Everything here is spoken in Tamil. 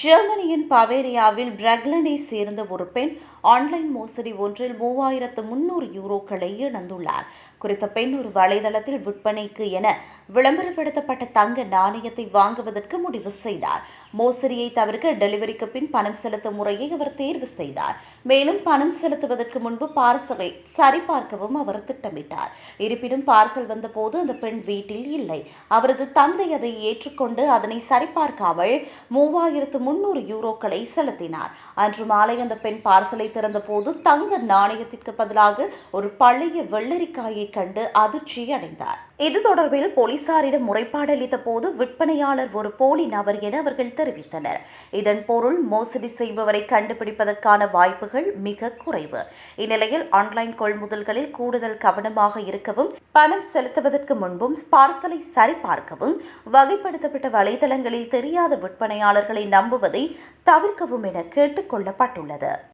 ஜெர்மனியின் பவேரியாவில் பிரக்லனை சேர்ந்த ஒரு பெண் ஆன்லைன் மோசடி ஒன்றில் மூவாயிரத்து முன்னூறு யூரோக்களை இழந்துள்ளார். குறித்த பெண் ஒரு வலைதளத்தில் விற்பனைக்கு என விளம்பரப்படுத்தப்பட்ட தங்க நாணயத்தை வாங்குவதற்கு முடிவு செய்தார். மோசடியை தவிர்க்க டெலிவரிக்கு பின் பணம் செலுத்தும் முறையை அவர் தேர்வு செய்தார். மேலும் பணம் செலுத்துவதற்கு முன்பு பார்சலை சரிபார்க்கவும் அவர் திட்டமிட்டார். இருப்பினும் பார்சல் வந்தபோது அந்த பெண் வீட்டில் இல்லை. அவரது தந்தை அதை ஏற்றுக்கொண்டு அதனை சரிபார்க்காமல் மூவாயிரத்து முன்னூறு யூரோக்களை செலுத்தினார். அன்று மாலை அந்த பெண் பார்சலை திறந்தபோது தங்க நாணயத்திற்கு பதிலாக ஒரு பழைய வெள்ளரிக்காயை கண்டு அதிர்ச்சி அடைந்தார் இது தொடர்பில் போலீசாரிடம் முறைப்பாடு அளித்த போது விற்பனையாளர் ஒரு போலி நபர் என அவர்கள் தெரிவித்தனர். இதன் பொருள் மோசடி செய்பவரை கண்டுபிடிப்பதற்கான வாய்ப்புகள் மிக குறைவு. இந்நிலையில் ஆன்லைன் கொள்முதல்களில் கூடுதல் கவனமாக இருக்கவும் பணம் செலுத்துவதற்கு முன்பும் பார்சலை சரிபார்க்கவும் வகைப்படுத்தப்பட்ட வலைதளங்களில் தெரியாத விற்பனையாளர்களை நம்புவதை தவிர்க்கவும் என கேட்டுக் கொள்ளப்பட்டுள்ளது.